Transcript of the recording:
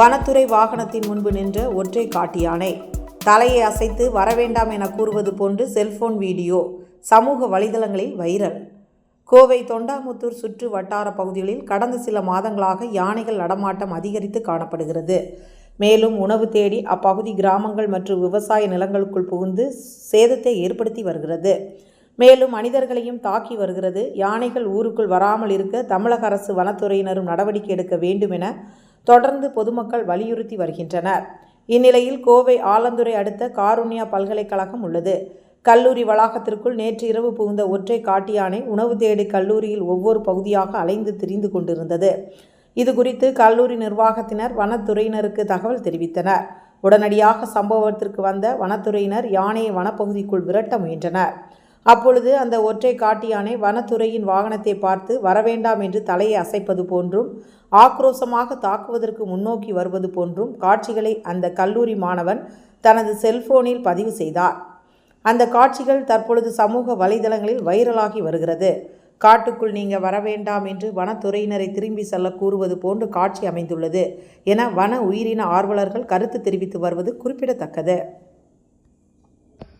வனத்துறை வாகனத்தின் முன்பு நின்ற ஒற்றை காட்டு யானை. தலையை அசைத்து வரவேண்டாம் என கூறுவது போன்று செல்போன் வீடியோ சமூக வலைதளங்களில் வைரல். கோவை தொண்டாமுத்தூர் சுற்று வட்டார பகுதிகளில் கடந்த சில மாதங்களாக யானைகள் நடமாட்டம் அதிகரித்து காணப்படுகிறது. மேலும் உணவு தேடி அப்பகுதி கிராமங்கள் மற்றும் விவசாய நிலங்களுக்குள் புகுந்து சேதத்தை ஏற்படுத்தி வருகிறது. மேலும் மனிதர்களையும் தாக்கி வருகிறது. யானைகள் ஊருக்குள் வராமல் இருக்க தமிழக அரசு வனத்துறையினரும் நடவடிக்கை எடுக்க வேண்டும் என தொடர்ந்து பொதுமக்கள் வலியுறுத்தி வருகின்றனர். இந்நிலையில் கோவை ஆலந்துறை அடுத்த காருண்யா பல்கலைக்கழகம் உள்ளது. கல்லூரி வளாகத்திற்குள் நேற்று இரவு புகுந்த ஒற்றை காட்டியானை உணவு தேடி கல்லூரியில் ஒவ்வொரு பகுதியாக அலைந்து திரிந்து கொண்டிருந்தது. இது குறித்து கல்லூரி நிர்வாகத்தினர் வனத்துறையினருக்கு தகவல் தெரிவித்தனர். உடனடியாக சம்பவத்திற்கு வந்த வனத்துறையினர் யானையை வனப்பகுதிக்குள் விரட்ட முயன்றனர். அப்பொழுது அந்த ஒற்றை காட்டியானை வனத்துறையின் வாகனத்தை பார்த்து வரவேண்டாம் என்று தலையை அசைப்பது போன்றும் ஆக்ரோசமாக தாக்குவதற்கு முன்னோக்கி வருவது போன்றும் காட்சிகளை அந்த கல்லூரி மாணவன் தனது செல்போனில் பதிவு செய்தார். அந்த காட்சிகள் தற்பொழுது சமூக வலைதளங்களில் வைரலாகி வருகிறது. காட்டுக்குள் நீங்கள் வர வேண்டாம் என்று வனத்துறையினரை திரும்பி செல்ல கூறுவது போன்று காட்சி அமைந்துள்ளது என வன உயிரின ஆர்வலர்கள் கருத்து தெரிவித்து வருவது குறிப்பிடத்தக்கது.